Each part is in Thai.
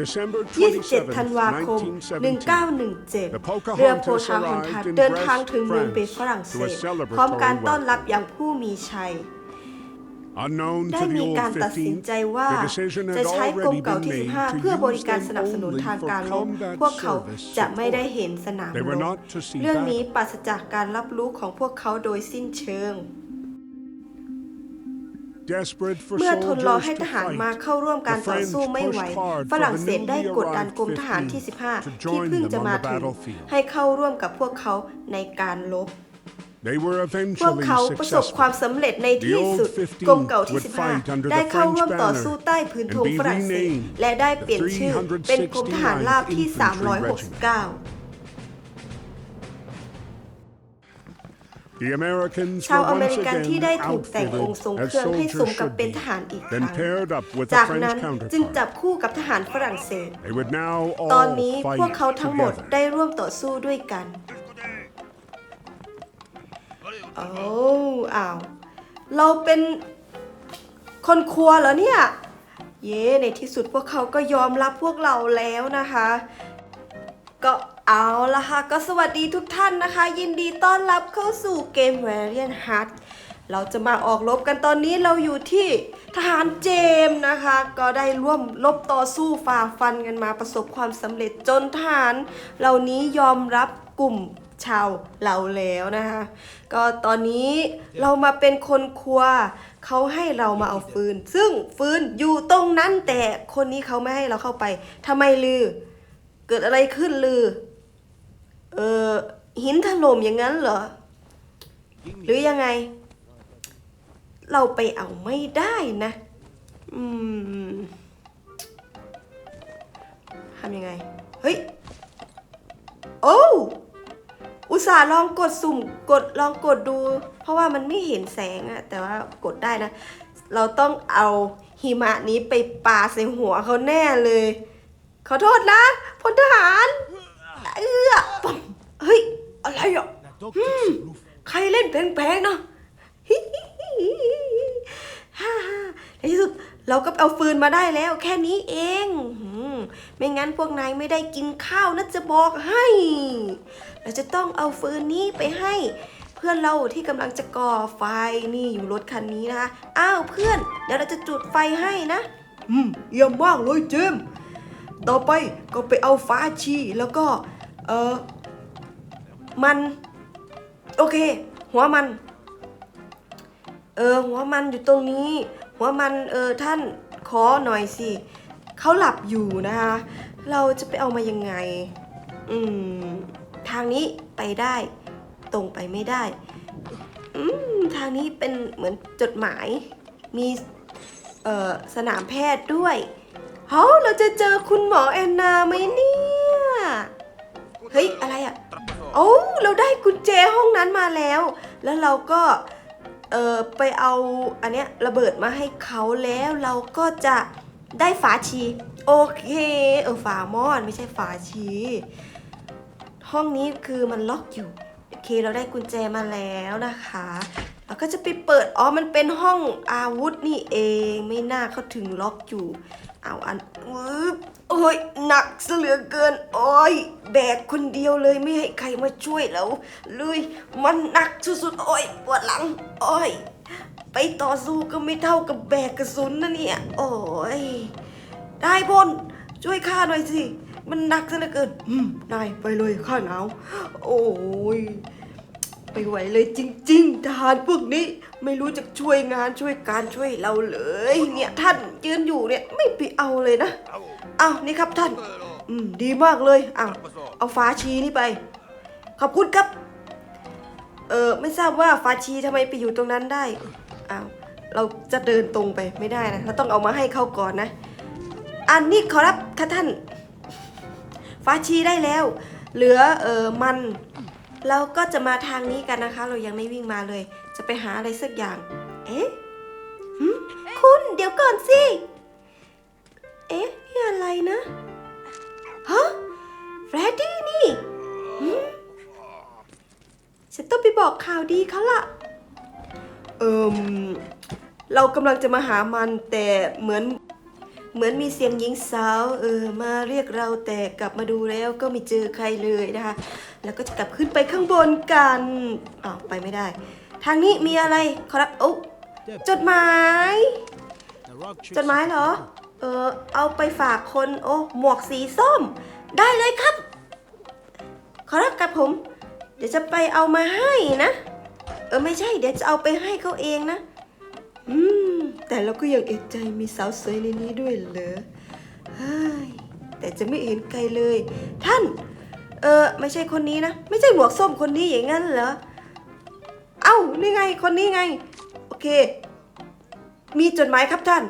December 27 ธันวาคม 1917 1917 The Pocahontas เรือโพคาฮอนทัส arrived in เดินทางถึงเมือง Brest, เบสฝรั่งเศ France ส to a celebratory พร้อมการต้อนรับอย่างผู้มีชัย Unknown ได้ to the มี old การตัดสิน 15, ใจว่า the decision จะ had ใช้กรม already เก่า been ที่ made 15 เพื่อ to บ use ริการ them สนับสนุน only ทาง for การรบ combat พวกเขา service จะไม่ได้เห็นสนาม They ร were บ not to see เรื่องนี้ battle. ปราศจากการรับรู้ของพวกเขาโดยสิ้นเชิง Desperate for เมื่อทนรอ soldiers ให้ to ทหารมา fight, เข้าร่วมการ the ต่อ French สู้ไม่ไหว pushed hard ฝ for รั่ง the เศสได้ newly กดดัน arrived กรมทหารที่ 15 to 15ที่ join เพิ่ง them จะ on มา the ถึง battlefield. ให้เข้าร่วมกับพวกเขาในการลบ They were พวก eventually เขาประสบความ successful. สำเร็จใน The ที่ old สุด15กรมเก่าที่ would fight under 15 ได้ the เข้า French ร่วมต่อ banner สู้ใต้พื้นธง and be ฝรั่งเศส renamed และได้เปลี่ยน the ชื่อเป็นกรมทหารราบที่ 369th Infantry 369 ชาว were อเม once ริกัน again ที่ได้ถูกแต่งอง outfitted ค์ทรง as เครื่องให้สม soldiers กับ should เป็น be, ทหารอีกค then รั้ง paired up with จา the กนั้น French จึงจับ counterpart. คู่กับทหารฝรั่งเศส They would now ตอน all นี้พวก fight เขาทั้งหมด together. ได้ร่วมต่อสู้ด้วยกัน โอ้อ้าว เราเป็นคนครัวเหรอเนี่ย เย้ ในที่สุดพวกเขาก็ยอมรับพวกเราแล้วนะคะ ก็ เอาละค่ะ ก็สวัสดีทุกท่านนะคะ ยินดีต้อนรับเข้าสู่เกม Variant Heart เราจะมาออกรบกันตอนนี้เราอยู่ที่ทหารเจมส์นะคะ ก็ได้ร่วมรบต่อสู้ฝ่าฟันกันมาประสบความสำเร็จจนทหารเหล่านี้ยอมรับกลุ่มชาวเราแล้วนะคะก็ตอนนี้เรามาเป็นคนครัวเขาให้เรามาเอาฟืน ซึ่งฟืนอยู่ตรงนั้นแต่คนนี้เขาไม่ให้เราเข้าไปทำไมลือ เกิดอะไรขึ้นลือ เออหินถล่มอย่างนั้นเหรอ หรือยังไง เราไปเอาไม่ได้นะ อืมทำยังไง เฮ้ย โอ้อุตส่าห์ลองกดสุ่มกดลองกดดู เพราะว่ามันไม่เห็นแสงอะแต่ว่ากดได้นะ เราต้องเอาหิมะนี้ไปปาใส่หัวเขาแน่เลย ขอโทษนะพลทหาร เอื้อปั๊มเฮ้ย อะไรอะอืมใครเล่นแพงๆเนาะฮิฮิฮิฮิฮ่าฮ่าในที่สุดเราก็เอาฟืนมาได้แล้ว แค่นี้เองหืมไม่งั้นพวกนายไม่ได้กินข้าวนะจะบอกให้ เราจะต้องเอาฟืนนี้ไปให้ เพื่อนเราที่กำลังจะก่อไฟนี่อยู่รถคันนี้นะคะ อ้าวเพื่อน เดี๋ยวเราจะจุดไฟให้นะ อืมเยี่ยมมากเลยเจมส์ต่อไปก็ไปเอาฟ้าชีแล้วก็ เออ มัน โอเค หัวมัน เออ หัวมันอยู่ตรงนี้ หัวมันเออท่านขอหน่อยสิเขาหลับอยู่นะคะ เราจะไปเอามายังไง อืม ทางนี้ไปได้ ตรงไปไม่ได้ อืม ทางนี้เป็นเหมือนจดหมาย มีเอ่อสนามแพทย์ด้วยเฮ้าเราจะเจอคุณหมอแอนนาไหมเนี่ย เฮ้ยอะไรอะ่ะโอ้เราได้กุญแจห้องนั้นมาแล้ว แล้วเราก็เออไปเอาอันเนี้ยระเบิดมาให้เขาแล้วเราก็จะได้ฝาชีโอเคเออฝามอดไม่ใช่ฝาชี ห้องนี้คือมันล็อกอยู่โอเคเราได้กุญแจมาแล้วนะคะเราก็จะไปเปิดอ๋อมันเป็นห้องอาวุธนี่เองไม่น่าเขาถึงล็อกอยู่เอาอันวืบ โอ้ยหนักเหลือเกิน โอ้ยแบกคนเดียวเลยไม่ให้ใครมาช่วยเราเลยมันหนักสุดๆโอ้ยปวดหลัง โอ้ยไปต่อสู้ก็ไม่เท่ากับแบกกระสุนนะเนี่ย โอ้ยได้พลช่วยข้าหน่อยสิ มันหนักซะเหลือเกินนายไปเลยข้าหนาว โอ้ย ไม่ไหวเลยจริง ๆ ทหารพวกนี้ไม่รู้จะช่วยงานช่วยการช่วยเราเลย เนี่ยท่านยืนอยู่เนี่ยไม่ไปเอาเลยนะเอานี่ครับท่าน อืมดีมากเลยเอาเอาฟ้าชีนี่ไป ขอบคุณครับ เออไม่ทราบว่าฟ้าชีทำไมไปอยู่ตรงนั้นได้อ้าวเราจะเดินตรงไปไม่ได้นะเราต้องเอามาให้เขาก่อนนะ อันนี้ขอรับท่านท่าน ฟ้าชีได้แล้ว เหลือเออมัน เราก็จะมาทางนี้กันนะคะ เรายังไม่วิ่งมาเลย จะไปหาอะไรสักอย่าง เอ๊ะคุณเดี๋ยวก่อนสิ เอ๊ะนี่อะไรนะฮะแฟรดดี้นี่ฉันต้องไปบอกข่าวดีเขาละเอิมเรากำลังจะมาหามันแต่เหมือน เหมือนมีเสียงหญิงสาวเออมาเรียกเราแต่กลับมาดูแล้วก็ไม่เจอใครเลยนะคะ แล้วก็จะกลับขึ้นไปข้างบนกันอ้าวไปไม่ได้ ทางนี้มีอะไรขอรับโอ้จดหมาย จดหมายเหรอ เออเอาไปฝากคนโอ้หมวกสีส้ม ได้เลยครับ ขอรับกับผม เดี๋ยวจะไปเอามาให้นะ เออไม่ใช่ เดี๋ยวจะเอาไปให้เขาเองนะ อืม แต่เราก็ยังเอกใจมีสาวสวยในนี้ด้วยเหรอเฮ้ยแต่จะไม่เห็นไกลเลย ท่าน เออไม่ใช่คนนี้นะ ไม่ใช่หมวกส้มคนนี้อย่างนั้นเหรอ เอ้า นี่ไง คนนี้ไง โอเค มีจดหมายครับท่าน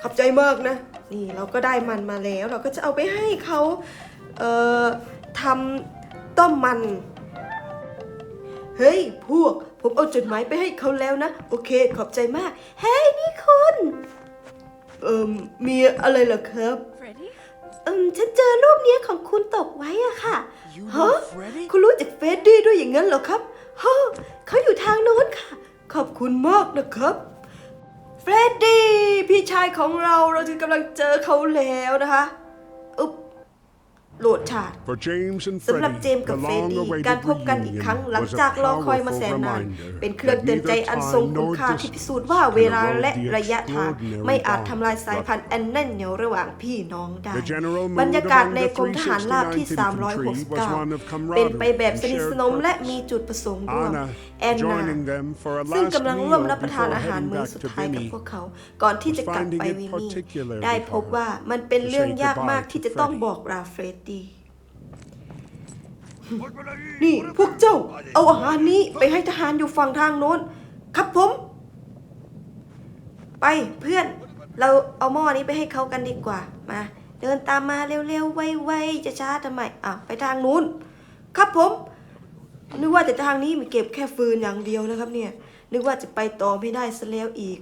ขอบใจมากนะ นี่เราก็ได้มันมาแล้ว เราก็จะเอาไปให้เขา เอ่อทำต้มมัน เฮ้ย พวก ผมเอาจดหมายไปให้เขาแล้วนะ โอเค ขอบใจมาก เฮ้ยนี่คุณ เอ่มมีอะไรเหรอครับ Freddy? เอืมฉันเจอรูปเนี้ยของคุณตกไว้อะค่ะ You ฮะ know Freddy? คุณรู้จักเฟรดดี้ด้วยอย่างนั้นเหรอครับฮะเขาอยู่ทางโน้นค่ะ ขอบคุณมากนะครับเฟรดดี้พี่ชายของเราเราจะกำลังเจอเขาแล้วนะคะอุ๊บ โหลดชาร์ต For James and สำหรับ Freddie, เจมส์กับ the เฟรดดี้ long-awaited การพบกันอีกครั้ง reunion หลัง was a จากรอคอยมา powerful แสนนาน reminder เป็นเครื่อง that เตือนใจ neither อันทรง time คุณ nor ค่าที่พิ distance สูจน์ว่าเวลา can erode และ the ระยะทาง extraordinary ไม่อาจ bond ทำลายสาย left พันธุ์อันแน่นเหนียวระหว่างพี่น้องได้ The general mood บรรยากาศ among ใน the กรมทหารราบที่ 369th Infantry was one of 369 เป็นไปแบบสนิทสนม camaraderie and shared และมีจุดประสงค์ร่วม Anna แอนนา joining them for a ซึ่ง last กำลังร่วม meal รับประทาน before อาหาร heading มื้อ back สุด to ท้ายกับ Vinny พวกเขา ก่อนที่จะกลับไป was finding it วินนี่ particularly ได้พบ hard ว่ามันเป็น to เรื่อง say ยากมาก goodbye ที่ to จะต้อง Freddie บอกลาเฟรดดี นี่พวกเจ้า เอาอาหารนี้ไปให้ทหารอยู่ฝั่งทางโน้น ครับผม ไปเพื่อน เราเอาหม้อนี้ไปให้เขากันดีกว่า มา เดินตามมาเร็วๆ ไวๆจะช้าทำไมอะไปทางนู้น ครับผม นึกว่าแต่ทางนี้มีเก็บแค่ฟืนอย่างเดียวนะครับเนี่ย นึกว่าจะไปต่อไม่ได้ซะแล้วอีก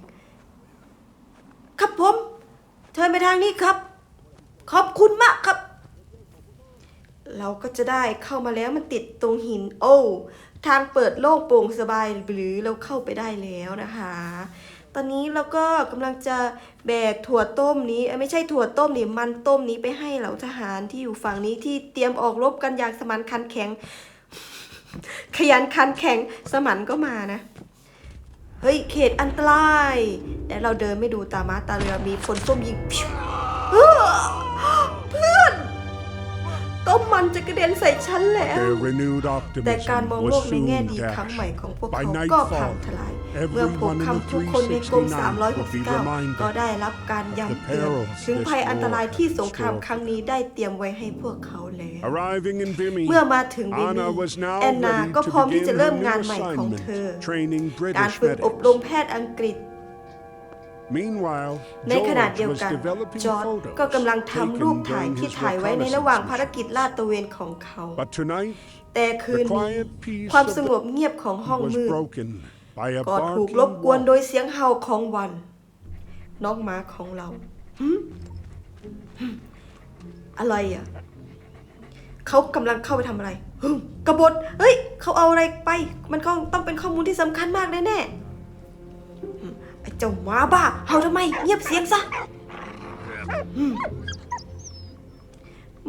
ครับผมเชิญไปทางนี้ครับ ขอบคุณมากครับ เราก็จะได้เข้ามาแล้วมันติดตรงหินโอ้ทางเปิดโล่งโปร่งสบายหรือเราเข้าไปได้แล้วนะคะ ตอนนี้เราก็กำลังจะแบกถั่วต้มนี้ไม่ใช่ถั่วต้มนี่มันต้มนี้ไปให้เหล่าทหารที่อยู่ฝั่งนี้ที่เตรียมออกรบกันอย่างสมันคันแข็ง ขยันขันแข็งสมันก็มานะเฮ้ยเขตอันตรายและเราเดินไม่ดูตามาตาเรือมีฝนส้มยิง ต้มมันจะกระเด็นใส่ฉันแล้ว Their renewed แต่การ optimism มองโล was กในแง่ soon ดีครั้งใหม่ dashed. ของพวก By เขาก็พัง nightfall, ทลาย เมื่อพบ everyone in คำ the ทุกคนในกรม369 would be 369 reminded ก็ได้รับการย้ำเตือน of the perils ถึงภัย this อันตราย war ที่สงคราม store ครั้งนี้ได้เตรียมไว้ให้พวกเขาแล้ว Arriving in Vimy, เมื่อมาถึงวิน Anna นี่ was now แอนนา ready ก็พร้อม to ที่จะ begin เริ่ม her งาน new ใหม่ของเธอ assignment, training การ British ฝึกอบรม medics. แพทย์อังกฤษ Meanwhile, ในขณะเดียว George กัน was developing จอร์ด photos ก็กำลังทำรูป taken ถ่าย during ที่ his ถ่ายไว้ในระหว่าง reconnaissance ภารกิจลาดตระเวนของเขา But tonight แต่คืน The นี้ quiet peace ความ of สงบเงียบของห้อง was มืด broken by a ก็ถูก barking รบกวนโด wolf. ยเสียงเห่าของวัน น้องหมาของเราหึหึอะไรอะ เขากำลังเข้าไปทำอะไรหึกบฏเฮ้ย เขาเอาอะไรไป มันก็ต้องเป็นข้อมูลที่สำคัญมากแน่ๆหึ ไอ้เจ้าหมาบ้าเห่าทำไม เงียบเสียงซะหึ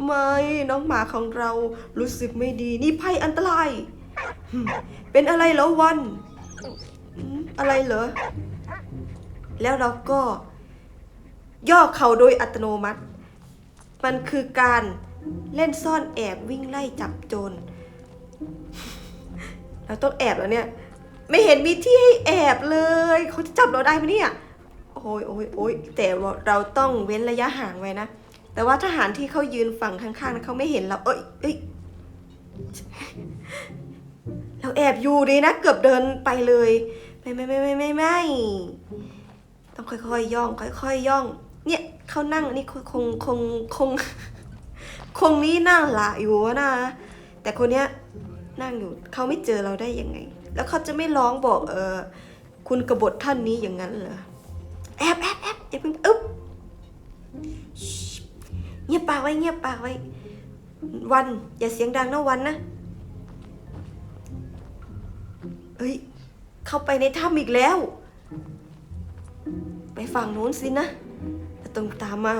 ไม่น้องหมาของเรารู้สึกไม่ดีนี่ภัยอันตรายหึเป็นอะไรเหรอวันอืมอะไรเหรอ แล้วเราก็ ย่อเข่าโดยอัตโนมัติ มันคือการเล่นซ่อนแอบวิ่งไล่จับโจร เราต้องแอบแล้วเนี่ย ไม่เห็นมีที่ให้แอบเลย เขาจะจับเราได้ไหมเนี่ยโอ้ยโอ้ยโอ้ยแต่เราต้องเว้นระยะห่างไว้นะ แต่ว่าทหารที่เขายืนฝั่งข้างๆนั้นเขาไม่เห็นเรา เอ้ยเอ้ยเราแอบอยู่ดีนะ เกือบเดินไปเลย ไม่ไม่ไม่ไม่ไม่ไม่ต้องค่อยๆย่อง ค่อยๆย่อง เนี่ยเขานั่งนี่คงคงคง คงนี่นั่งละอยู่นะแต่คนเนี้ยนั่งอยู่เขาไม่เจอเราได้ยังไง แล้วเขาจะไม่ร้องบอกเออคุณกบฏท่านนี้อย่างนั้นเหรอแอบแอบแอบอย่าเพิ่งอึ๊บเงียบปากไว้เงียบปากไว้ วันอย่าเสียงดังนะวันนะเอ้ยเข้าไปในถ้ำอีกแล้ว ไปฝั่งโน้นสินะตรงตามมา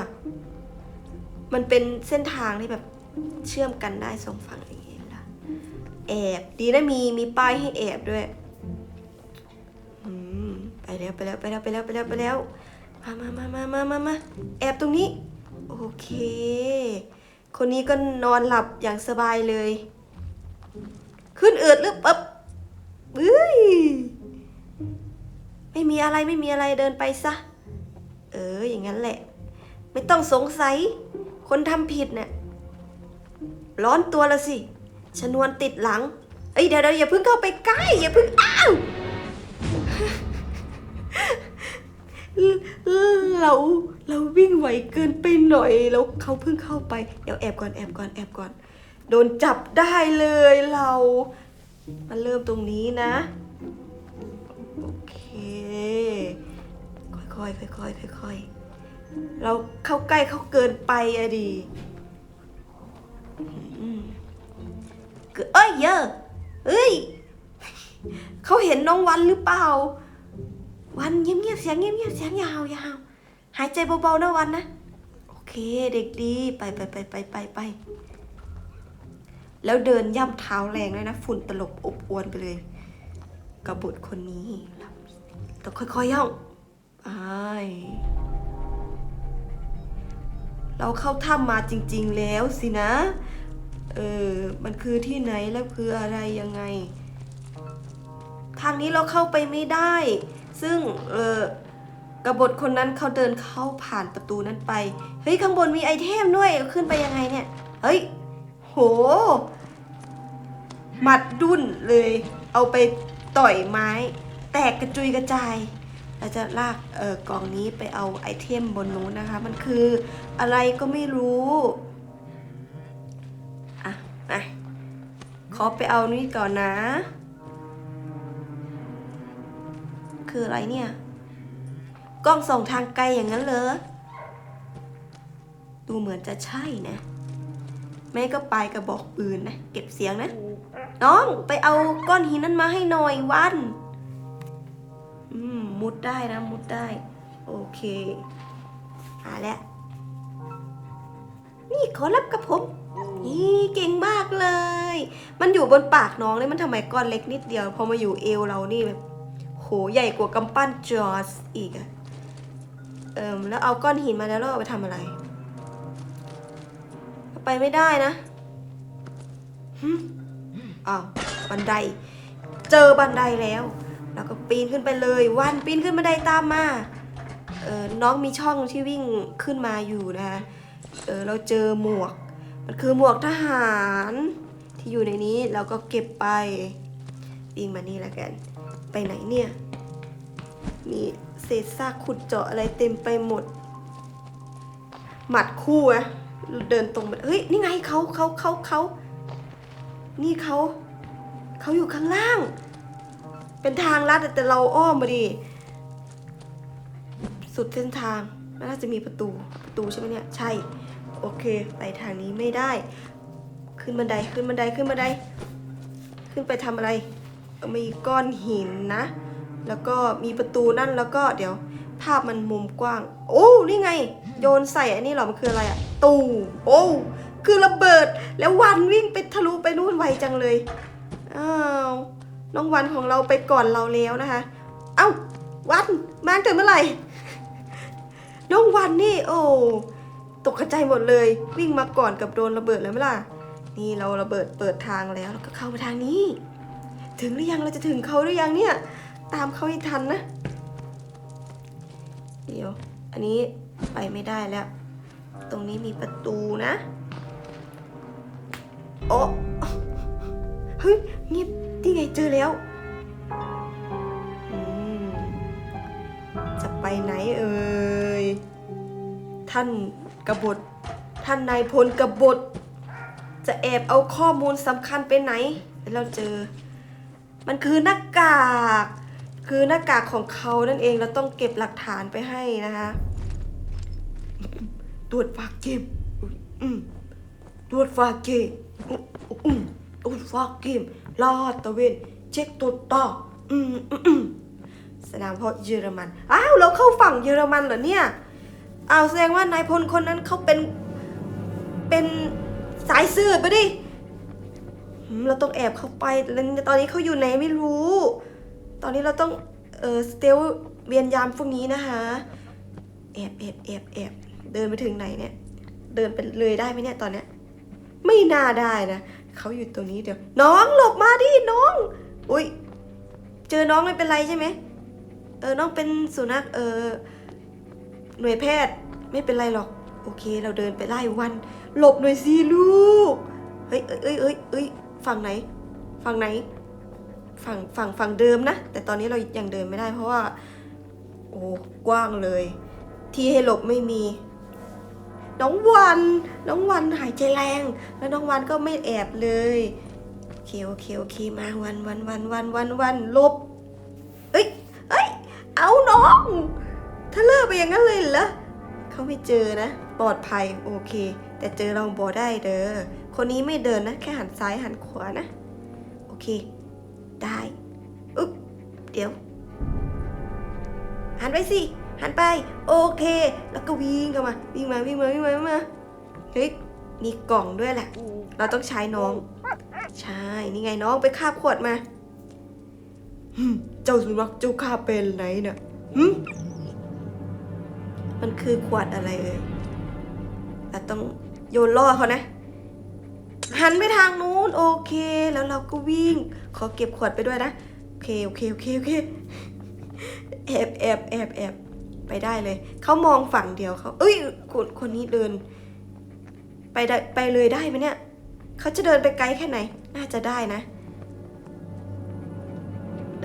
มันเป็นเส้นทางที่แบบเชื่อมกันได้สองฝั่ง แอบดีนะมีมีป้ายให้แอบด้วยอืมไปแล้วไปแล้วไปแล้วไปแล้วไปแล้วไปแล้วมามามามามามามาแอบตรงนี้ โอเค คนนี้ก็นอนหลับอย่างสบายเลย ขึ้นเอืดหรือปั๊บเฮ้ยไม่มีอะไรไม่มีอะไรเดินไปซะ เอออย่างนั้นแหละ ไม่ต้องสงสัย คนทำผิดเนี่ยร้อนตัวละสิ ชนวนติดหลัง เอ้ยเดี๋ยวเดี๋ยวอย่าเพิ่งเข้าไปใกล้อย่าเพิ่งอ้าวเราเราวิ่งไหวเกินไปหน่อยแล้วเขาเพิ่งเข้าไป เดี๋ยวแอบก่อนแอบก่อนแอบก่อน โดนจับได้เลยเรามาเริ่มตรงนี้นะ โอเค ค่อยๆค่อยๆค่อยๆเราเข้าใกล้เขาเกินไปอะดิ เกิดเอ้ยเยอะเอ้ยเขาเห็นน้องวันหรือเปล่า วันเงียบๆเสียงเงียบๆเสียงยาวยาวหายใจเบาๆนะวันนะโอเคเด็กดีไปไปไปไปไปไปแล้วเดินย่ำเท้าแรงด้วยนะ ฝุ่นตลบอบอวนไปเลยกบฏคนนี้ต้องค่อยๆย่องไปเราเข้าถ้ำมาจริง ๆ แล้วสินะ เออ มันคือที่ไหนแล้วคืออะไรยังไง ทางนี้เราเข้าไปไม่ได้ ซึ่งเออกบฏคนนั้นเขาเดินเข้าผ่านประตูนั้นไป เฮ้ยข้างบนมีไอเทมด้วย ขึ้นไปยังไงเนี่ย เฮ้ย โห หมัดดุนเลย เอาไปต่อยไม้ แตกกระจุยกระจาย เราจะลากเออกล่องนี้ไปเอาไอเทมบนนู้นนะคะ มันคืออะไรก็ไม่รู้ อไปเอานี่ก่อนนะ คืออะไรเนี่ย กล้องส่องทางไกลอย่างนั้นเหรอ ดูเหมือนจะใช่นะ แม่ก็ไปกระบอกปืนนะ เก็บเสียงนะ น้องไปเอาก้อนหินนั้นมาให้หน่อยวัน อืม มุดได้นะ มุดได้ โอเค หาแล้ว นี่ขอรับกับผม นี่เก่งมากเลย มันอยู่บนปากน้องเลยมันทำไมก้อนเล็กนิดเดียว พอมาอยู่เอวเรานี่แบบโหใหญ่กว่ากำปั้นจอสอีกอะเอิมแล้วเอาก้อนหินมาแล้วเราเอาไปทำอะไร ไปไม่ได้นะอ้าวบันได เจอบันไดแล้ว แล้วก็ปีนขึ้นไปเลยวันปีนขึ้นบันไดตามมาเออน้องมีช่องที่วิ่งขึ้นมาอยู่นะคะเออเราเจอหมวก มันคือหมวกทหารที่อยู่ในนี้เราก็เก็บไปวิ่งมานี่แล้วกัน ไปไหนเนี่ย มีเศษซากขุดเจาะอะไรเต็มไปหมด หมัดคู่อะเดินตรงมาเฮ้ย นี่ไงเขาเขาเขาเขานี่เขาเขาอยู่ข้างล่าง เป็นทางลัดแต่เราอ้อมมาดิ สุดเส้นทางน่าจะมีประตู ประตูใช่ไหมเนี่ย ใช่ โอเค ไปทางนี้ไม่ได้ ขึ้นบันไดขึ้นบันไดขึ้นบันได ขึ้นไปทำอะไร มีก้อนหินนะ แล้วก็มีประตูนั่นแล้วก็เดี๋ยวภาพมันมุมกว้าง โอ้ นี่ไง โยนใส่อันนี้หรอ มันคืออะไรอะตูโอ้ คือระเบิด แล้ววันวิ่งไปทะลุไปนู่นไวจังเลย อ้าว น้องวันของเราไปก่อนเราแล้วนะคะ เอ้า วัน มาถึงเมื่อไหร่ น้องวันนี่ โอ้ ตกใจหมดเลย วิ่งมาก่อนกับโดนระเบิดเลยไหมล่ะ นี่เราระเบิดเปิดทางแล้วเราก็เข้ามาทางนี้ ถึงหรือยังเราจะถึงเขาหรือยังเนี่ย ตามเขาให้ทันนะ เดี๋ยว อันนี้ไปไม่ได้แล้ว ตรงนี้มีประตูนะ โอ้เฮ้ยเงียบที่ไงเจอแล้วจะไปไหนเอ่ยท่าน กบฏ ท่านนายพลกบฏ จะแอบเอาข้อมูลสำคัญไปไหนแล้วเราเจอ มันคือหน้ากาก คือหน้ากากของเขานั่นเองเราต้องเก็บหลักฐานไปให้นะคะตรวจฝากเกมอืมตรวจฝากเกมอืมอืมตรวจฝากเกมลาดตะเวน เช็คตัวต่อสนามเพาะเยอรมัน อ้าว เราเข้าฝั่งเยอรมันเหรอเนี่ย อ้าวแสดงว่านายพลคนนั้นเขาเป็น เป็นสายสืบไปดิหืมเราต้องแอบเข้าไปแล้วตอนนี้เขาอยู่ไหนไม่รู้ ตอนนี้เราต้อง เออสเตลเวียนยามพวกนี้นะคะแอบแอบแอบแอบเดินไปถึงไหนเนี่ย เดินไปเลยได้ไหมเนี่ยตอนเนี้ย ไม่น่าได้นะเขาอยู่ตรงนี้เดี๋ยว น้องหลบมาดิน้อง อุ้ยเจอน้องไม่เป็นไรใช่ไหมเออน้องเป็นสุนัขเออ หน่วยแพทย์ไม่เป็นไรหรอก โอเค เราเดินไปไล่วัน หลบหน่อยสิลูก เฮ้ยเอ้ยเอ้ยเอ้ยเอ้ยฝั่งไหน ฝั่งไหน ฝั่งฝั่งฝั่งเดิมนะ แต่ตอนนี้เรายังเดินไม่ได้เพราะว่า โอ้กว้างเลย ที่ให้หลบไม่มี น้องวัน น้องวันหายใจแรง แล้วน้องวันก็ไม่แอบเลยโอเคโอเคโอเคมาวันวันวันวันวันวันหลบเอ้ยเอ้ยเอาน้อง ถ้าเลิกไปอย่างนั้นเลยเหรอเขาไม่เจอนะ ปลอดภัยโอเค แต่เจอเราบอได้เด้อคนนี้ไม่เดินนะ แค่หันซ้ายหันขวานะ โอเค ได้อุ๊บเดี๋ยว หันไปสิ หันไป โอเค แล้วก็วิ่งเข้ามา วิ่งมาวิ่งมาวิ่งมาวิ่งมาเฮ้ยมีกล่องด้วยแหละ เราต้องใช้น้อง ใช่ นี่ไงน้องไปคาบขวดมา เจ้าสุนัขเจ้าคาบเป็นไหนเนี่ยหึ มันคือขวดอะไรเอ่ยเราต้องโยนล่อเขานะ หันไปทางนู้นโอเค แล้วเราก็วิ่ง ขอเก็บขวดไปด้วยนะ โอเค โอเค โอเค โอเค แอบแอบแอบแอบไปได้เลย เขามองฝั่งเดียวเขา เอ้ย คนคนนี้เดิน ไปได้ไปเลยได้ไหมเนี่ย เขาจะเดินไปไกลแค่ไหน น่าจะได้นะ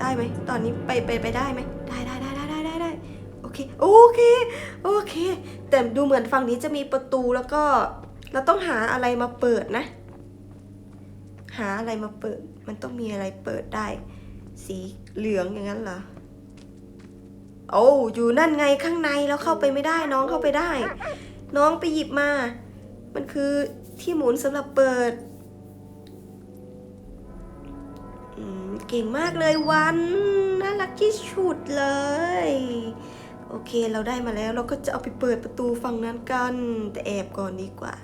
ได้ไหม ตอนนี้ไปไปไปได้ไหม โอเคโอเค โอเค แต่ดูเหมือนฝั่งนี้จะมีประตูแล้วก็ เราต้องหาอะไรมาเปิดนะ หาอะไรมาเปิด มันต้องมีอะไรเปิดได้ สีเหลืองอย่างนั้นเหรอโอ้อยู่นั่นไงข้างในแล้วเข้าไปไม่ได้น้องเข้าไปได้ น้องไปหยิบมา มันคือที่หมุนสำหรับเปิดเก่งมากเลยวันน่ารักที่สุดเลย โอเคเราได้มาแล้วเราก็จะเอาไปเปิดประตูฝั่งนั้นกัน แต่แอบก่อนดีกว่า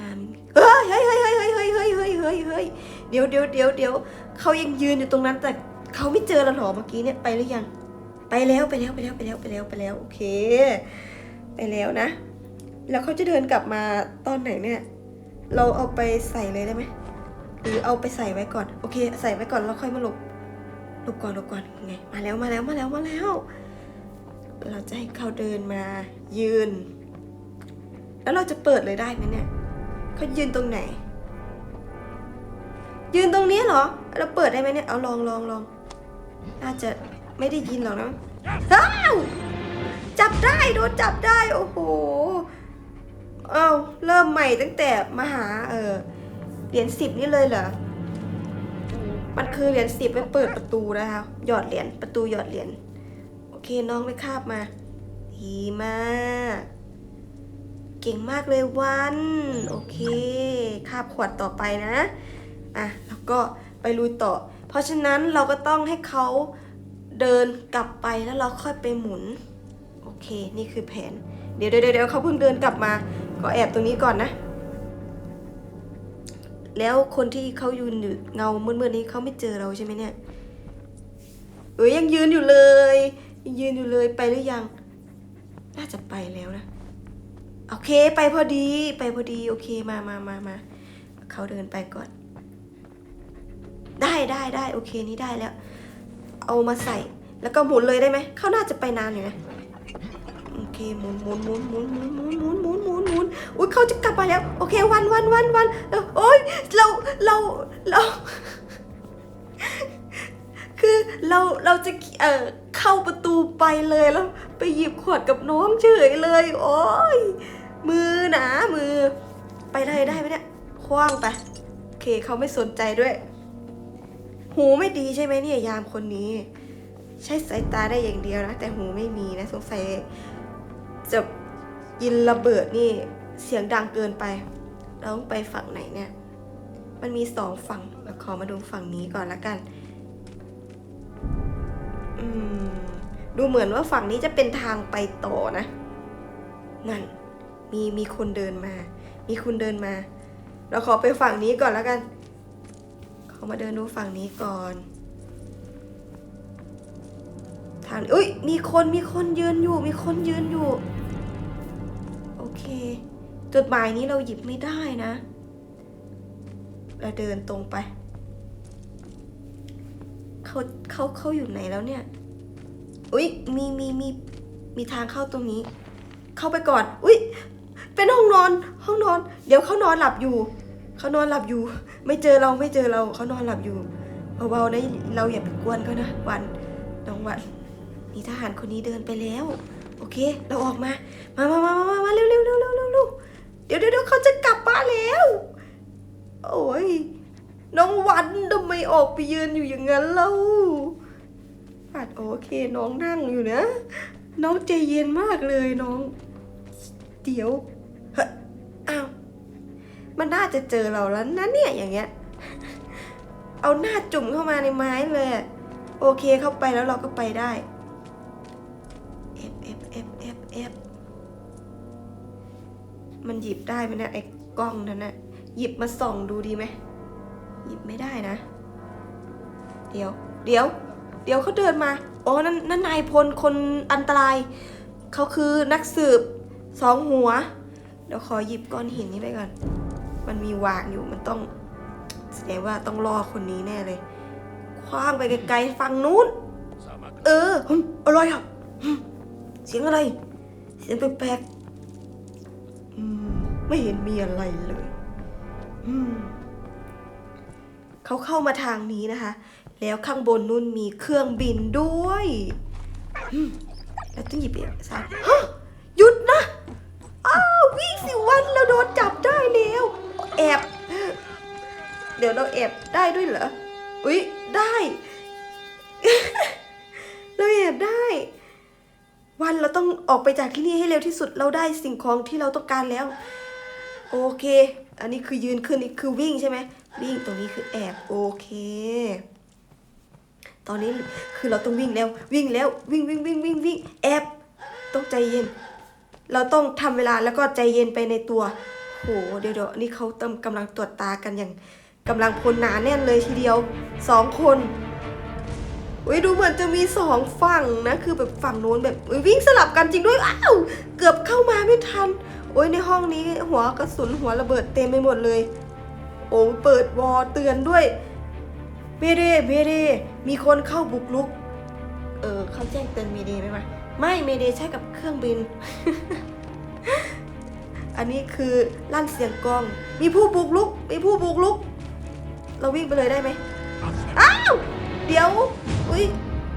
น้ำเฮ้ยเฮ้ยเฮ้ยเฮ้ยเฮ้ยเฮ้ยเฮ้ยเฮ้ยเฮ้ยเดี๋ยวเดี๋ยวเดี๋ยวเดี๋ยวเขายังยืนอยู่ตรงนั้นแต่เขาไม่เจอเราหรอเมื่อกี้เนี่ยไปหรือยัง ไปแล้วไปแล้วไปแล้วไปแล้วไปแล้วไปแล้วโอเค ไปแล้วนะ แล้วเขาจะเดินกลับมาตอนไหนเนี่ย เราเอาไปใส่เลยได้ไหมหรือเอาไปใส่ไว้ก่อน โอเค ใส่ไว้ก่อนแล้วค่อยมาหลบหลบก่อนหลบก่อนไงมาแล้วมาแล้วมาแล้วมาแล้ว เราจะให้เขาเดินมายืน แล้วเราจะเปิดเลยได้ไหมเนี่ยเขายืนตรงไหน ยืนตรงนี้เหรอ เราเปิดได้ไหมเนี่ย เอาลองลองลองน่าจะไม่ได้ยินหรอกนะอ้าวจับได้โดนจับได้ โอ้โห เอาเริ่มใหม่ตั้งแต่มหา เออเหรียญสิบนี่เลยเหรอ มันคือเหรียญสิบไปเปิดประตูนะคะ หยอดเหรียญประตูหยอดเหรียญ เคน้องไปคาบมา ดีมาก เก่งมากเลยวัน โอเค คาบขวดต่อไปนะ อะ แล้วก็ไปลุยต่อ เพราะฉะนั้นเราก็ต้องให้เขาเดินกลับไปแล้วเราค่อยไปหมุน โอเค นี่คือแผน เดี๋ยวเดี๋ยวเดี๋ยวเขาเพิ่งเดินกลับมา ก็แอบตรงนี้ก่อนนะ แล้วคนที่เขายืนอยู่เงามืดๆนี้เขาไม่เจอเราใช่ไหมเนี่ยเอ้ยยังยืนอยู่เลย ยังยืนอยู่เลยไปหรือยัง น่าจะไปแล้วนะ โอเคไปพอดีไปพอดีโอเคมามามามาเขาเดินไปก่อน ได้ได้ได้โอเคนี่ได้แล้ว เอามาใส่แล้วก็หมุนเลยได้ไหมเขาน่าจะไปนานอยู่นะโอเคหมุนหมุนหมุนหมุนหมุนหมุนหมุนหมุนหมุนหมุนอุ้ยเขาจะกลับมาแล้ว โอเควันวันวันวันเอ้าโอ้ยเราเราเรา เราเราจะเออเข้าประตูไปเลยแล้ว ไปหยิบขวดกับน้องเฉยเลย โอ้ยมือหนามือ ไปเลยได้ไหมเนี่ยคว้างไปโอเคเขาไม่สนใจด้วย หูไม่ดีใช่ไหมเนี่ยยามคนนี้ ใช้สายตาได้อย่างเดียวนะ แต่หูไม่มีนะ สงสัยจะยินระเบิดนี่เสียงดังเกินไป เราต้องไปฝั่งไหนเนี่ย มันมีสองฝั่งขอมาดูฝั่งนี้ก่อนละกัน ดูเหมือนว่าฝั่งนี้จะเป็นทางไปต่อนะ นั่น มีมีคนเดินมา มีคนเดินมา เราขอไปฝั่งนี้ก่อนแล้วกันเขามาเดินดูฝั่งนี้ก่อน ทางอุ้ย มีคน มีคนยืนอยู่ มีคนยืนอยู่ โอเค จดหมายนี้เราหยิบไม่ได้นะ เราเดินตรงไป เขาเขาเขาอยู่ไหนแล้วเนี่ย อุ้ยมีมีมีมีทางเข้าตรงนี้ เข้าไปก่อน อุ้ยเป็นห้องนอน ห้องนอน เดี๋ยวเขานอนหลับอยู่เขานอนหลับอยู่ ไม่เจอเราไม่เจอเราเขานอนหลับอยู่เบาๆนะเราอย่าไปกวนเขานะวันน้องวันนี่ทหารคนนี้เดินไปแล้ว โอเค เราออกมา มามามามามาเร็วเร็วเร็วเร็วเร็วเร็วเดี๋ยวเดี๋ยวเดี๋ยวเขาจะกลับบ้านแล้ว โอ้ย น้องวันทำไมออกไปยืนอยู่อย่างนั้นเล่าปัดโอเคน้องนั่งอยู่นะ น้องใจเย็นมากเลยน้อง เดี๋ยวเฮ้ยอ้าวมันน่าจะเจอเราแล้วนะเนี่ยอย่างเงี้ย เอาหน้าจุ่มเข้ามาในไม้เลยโอเคเข้าไปแล้วเราก็ไปได้ F F F F F มันหยิบได้ไหมเนี่ยไอ้กล้องนั้นน่ะหยิบมาส่องดูดีไหม หยิบไม่ได้นะ เดี๋ยว เดี๋ยว เดี๋ยวเขาเดินมา อ๋อ นั่นนั่นนายพลคนอันตราย เขาคือนักสืบสองหัว เดี๋ยวขอหยิบก้อนหินนี้ไปก่อน มันมีวางอยู่ มันต้อง แสดงว่าต้องรอคนนี้แน่เลย คว้างไปไกลๆฝั่งนู้น เออหึอะไรอะหึเสียงอะไร เสียงแปลกๆไม่เห็นมีอะไรเลย อืม เขาเข้ามาทางนี้นะคะ แล้วข้างบนนู่นมีเครื่องบินด้วยแล้วต้องหยิบเอกสารฮะหยุดนะ อ้าววิ่งสิวันเราโดนจับได้แล้วแอบเดี๋ยวเราแอบได้ด้วยเหรอ อุ๊ย ได้ เราแอบได้ วันเราต้องออกไปจากที่นี่ให้เร็วที่สุด เราได้สิ่งของที่เราต้องการแล้ว โอเค อันนี้คือยืนขึ้นนี่คือวิ่งใช่ไหม วิ่งตรงนี้คือแอบโอเค ตอนนี้คือเราต้องวิ่งแล้ววิ่งแล้ววิ่งวิ่งวิ่งวิ่งวิ่งแอบต้องใจเย็น เราต้องทำเวลาแล้วก็ใจเย็นไปในตัวโหเดี๋ยวเดี๋ยวนี่เขาตำกำลังตรวจตากันอย่างกำลังพลหนาแน่นเลยทีเดียวสองคนอุ้ยดูเหมือนจะมีสองฝั่งนะคือแบบฝั่งโน้นแบบอุ๊ยวิ่งสลับกันจริงด้วยอ้าวเกือบเข้ามาไม่ทันโอ้ยในห้องนี้หัวกระสุนหัวระเบิดเต็มไปหมดเลย โอ้เปิดวอเตือนด้วยเมเดเมเดมีคนเข้าบุกลุก เออเขาแจ้งเตือนเมเดไหมวะไม่เมเดใช้กับเครื่องบิน อันนี้คือลั่นเสียงกลอง มีผู้บุกลุก มีผู้บุกลุก เราวิ่งไปเลยได้ไหมอ้าวเดี๋ยวอุ้ย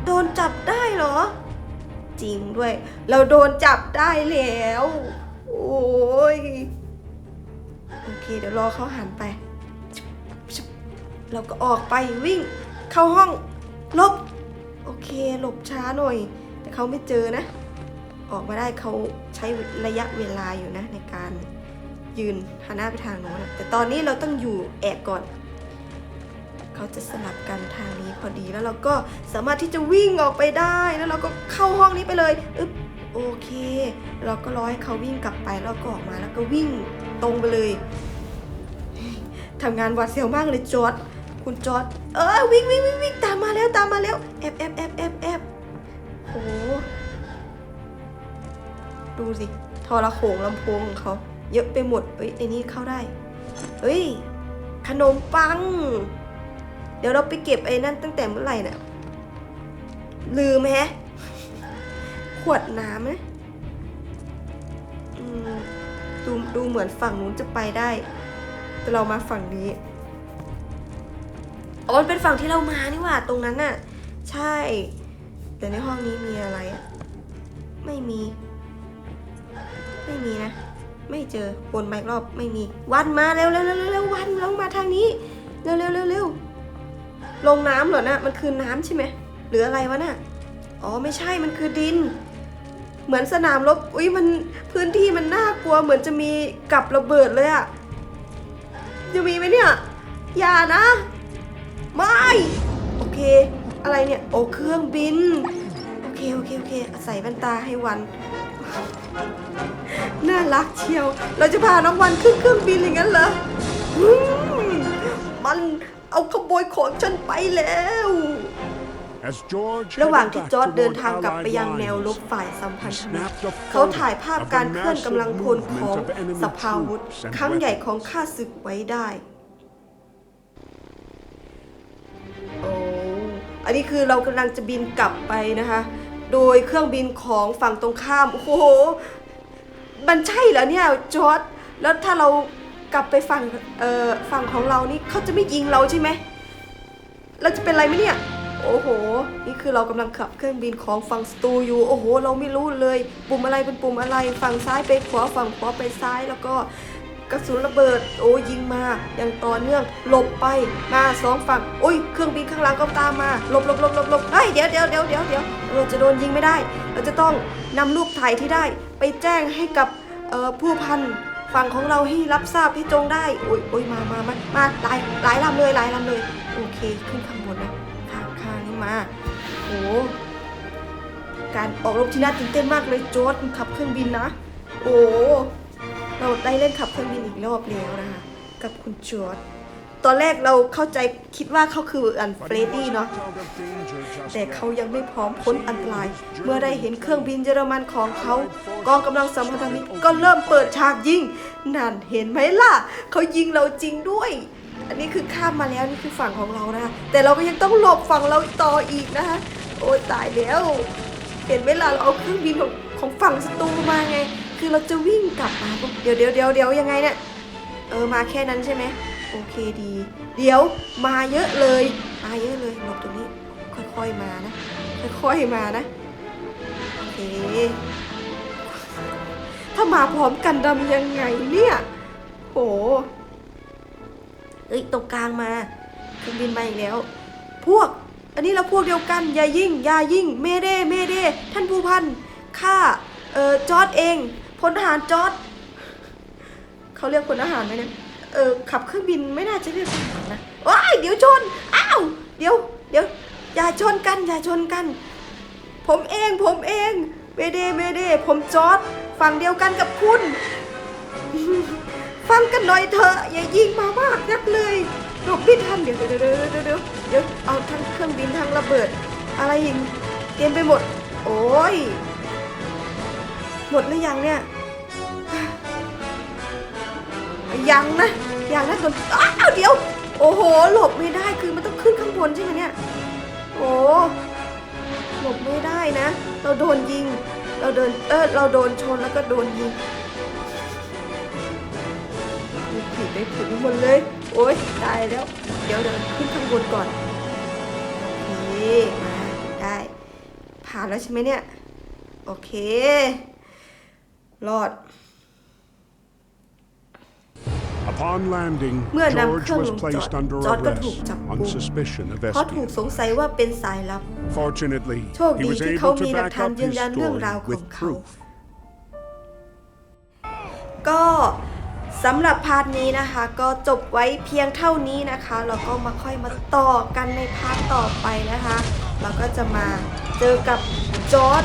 โดนจับได้เหรอ จริงด้วย เราโดนจับได้แล้ว โอ้ยโอเค เดี๋ยวรอเขาหันไป เราก็ออกไปวิ่งเข้าห้องหลบ โอเคหลบช้าหน่อย แต่เขาไม่เจอนะ ออกมาได้เขาใช้ระยะเวลาอยู่นะในการยืนหันหน้าไปทางโน้นแต่ตอนนี้เราต้องอยู่แอบก่อน เขาจะสลับกันทางนี้พอดีแล้วเราก็สามารถที่จะวิ่งออกไปได้แล้วเราก็เข้าห้องนี้ไปเลยอึ๊บโอเค เราก็รอให้เขาวิ่งกลับไปแล้วก็ออกมาแล้วก็วิ่งตรงไปเลยทำงานวาดเสียวมากเลยจอร์ด คุณจอร์ดเออวิ่งวิ่งวิ่งวิ่งตามมาแล้วตามมาแล้วแอบแอบแอบแอบแอบโอ้ดูสิทระโขงลำโพงของเขาเยอะไปหมดเอ้ยในนี้เข้าได้ เฮ้ย ขนมปัง เดี๋ยวเราไปเก็บไอ้นั่นตั้งแต่เมื่อไหร่น่ะลืมแฮะ ขวดน้ำนะอืมดูดูเหมือนฝั่งนู้นจะไปได้ แต่เรามาฝั่งนี้ อ๋อมันเป็นฝั่งที่เรามานี่หว่า ตรงนั้นน่ะ ใช่ แต่ในห้องนี้มีอะไรอะไม่มี ไม่มีนะ ไม่เจอวนมารอบไม่มี วันมาเร็วเร็วเร็วเร็ววันลงมาทางนี้ เร็วเร็วเร็วเร็วลงน้ำเหรอนะมันคือน้ำใช่ไหมหรืออะไรวะน่ะ อ๋อไม่ใช่มันคือดิน เหมือนสนามรบ อุ้ยมันพื้นที่มันน่ากลัวเหมือนจะมีกับระเบิดเลยอะจะมีไหมเนี่ย อย่านะ ไม่ โอเค อะไรเนี่ย โอ้เครื่องบิน โอเค โอเค โอเคใส่แว่นตาให้วัน น่ารักเชียว เราจะพาน้องวันขึ้นเครื่องบินอย่างนั้นเหรออืมมันเอาขโมยของฉันไปแล้ว As George ระหว่าง headed ที่ back จอร์ด toward เดินทางกลับไป Allied ยังแนวรบ lines, ฝ่ายสัมพันธมิตร snapped a เขาถ่ายภาพ photo การ of เค the ลื่อนกำลังพล massive ของ movement of enemy สภาวุธ troops and ครั้งใหญ่ weapons. ของข้าศึกไว้ได้ อันนี้คือเรากำลังจะบินกลับไปนะคะ โดยเครื่องบินของฝั่งตรงข้าม โอ้โห มันใช่เหรอเนี่ยจอร์ดแล้วถ้าเรากลับไปฝั่งเอ่อฝั่งของเรานี่เขาจะไม่ยิงเราใช่ไหม เราจะเป็นไรไหมเนี่ย โอ้โห นี่คือเรากำลังขับเครื่องบินของฝั่งสตูอยู่ โอ้โห เราไม่รู้เลย ปุ่มอะไรเป็นปุ่มอะไร ฝั่งซ้ายไปขวา ฝั่งขวาไปซ้าย แล้วก็ กระสุนระเบิด โอ้ยิงมา อย่างต่อเนื่อง หลบไปมาสองฝั่งโอ้ยเครื่องบินข้างหลังก็ตามมาหลบหลบหลบหลบหลบเฮ้ยเดี๋ยวเดี๋ยวเดี๋ยวเดี๋ยวเดี๋ยวเราจะโดนยิงไม่ได้ เราจะต้องนำรูปถ่ายที่ได้ ไปแจ้งให้กับผู้พันฝั่งของเราให้รับทราบให้จงได้โอ้ยโอ้ยมามามามาหลายหลายลำเลยหลายลำเลย โอเคขึ้นข้างบนนะข้างข้างนี้มาโอ้การออกรบที่น่าตื่นเต้นมากเลยโจอร์ดขับเครื่องบินนะ โอ้ เราได้เล่นขับเครื่องบินอีกรอบแล้วนะคะกับคุณจอร์ดตอนแรกเราเข้าใจคิดว่าเขาคืออันเฟรดดี้เนาะแต่เขายังไม่พร้อมพ้นอันตราย เมื่อได้เห็นเครื่องบินเยอรมันของเขา กองกำลังสัมพันธมิตรก็เริ่มเปิดฉากยิง นั่นเห็นไหมล่ะ เขายิงเราจริงด้วย อันนี้คือข้ามมาแล้วนี่คือฝั่งของเรานะคะแต่เราก็ยังต้องหลบฝั่งเราต่ออีกนะคะโอ้ยตายแล้ว เห็นไหมล่ะเราเอาเครื่องบินของของฝั่งศัตรูมาไง คือเราจะวิ่งกลับมาปุ๊บเดี๋ยวเดี๋ยวเดี๋ยวเดี๋ยวยังไงเนี่ยเออมาแค่นั้นใช่ไหมโอเคดี เดี๋ยวมาเยอะเลยมาเยอะเลยหลบตรงนี้ค่อยๆมานะค่อยๆมานะโอเคถ้ามาพร้อมกันดำยังไงเนี่ยโหเอ้ยตรงกลางมาเครื่องบินมาอีกแล้ว พวก อันนี้เราพวกเดียวกันอย่ายิ่งอย่ายิ่งเมเดเมเดท่านผู้พันข้าเอ่อจอดเอง พลทหารจอร์ดเขาเรียกพลทหารไหมเนี่ยเออขับเครื่องบินไม่น่าจะเรียกทหารนะว้ายเดี๋ยวชนอ้าวเดี๋ยวเดี๋ยวอย่าชนกันอย่าชนกัน ผมเองผมเองเมเดเมเดผมจอร์ดฝั่งเดียวกันกับคุณ ฟังกันหน่อยเถอะอย่ายิงมามากนักเลยหลบไม่ทันเดี๋ยวเดี๋ยวเดี๋ยวเดี๋ยวเดี๋ยวเดี๋ยวเอาทั้งเครื่องบินทั้งระเบิด อะไรยิงเตรียมไปหมด โอ้ย หมดหรือยังเนี่ยยังนะยังนะจนอ้าวเดี๋ยว โอ้โห หลบไม่ได้คือมันต้องขึ้นข้างบนใช่ไหมเนี่ยโอ้หลบไม่ได้นะ เราโดนยิง เราเดินเออเราโดนชนแล้วก็โดนยิงมีผิดได้ผลหมดเลย โอ๊ยตายแล้ว เดี๋ยวเดินขึ้นข้างบนก่อนโอเคมาได้ ผ่านแล้วใช่ไหมเนี่ย โอเค รอด Upon landing, เมื่อนำ George เครื่อง was ลงจอ placed ด under จอร์ดก็ถูก arrest จับ on กุม suspicion of เพราะถูก espionage. สงสัยว่าเป็นสายลับ Fortunately, โชค he ดี was ที่เขา able มี to หลัก back ฐาน up ยืน his ยันเรื่อง story ราวของ with เขา proof. ก็สำหรับพาร์ทนี้นะคะ ก็จบไว้เพียงเท่านี้นะคะแล้วก็มาค่อยมาต่อกันในพาร์ทต่อไปนะคะ เราก็จะมาเจอกับจอร์ด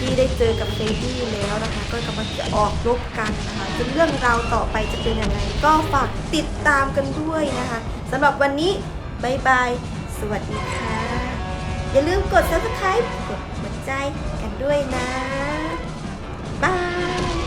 ที่ได้เจอกับเฟบี้แล้วนะคะ ก็กำลังจะออกรบกันนะคะจนเรื่องราวต่อไปจะเป็นยังไงก็ฝากติดตามกันด้วยนะคะสำหรับวันนี้บายบาย สวัสดีค่ะ อย่าลืมกด subscribe กดหัวใจกันด้วยนะบาย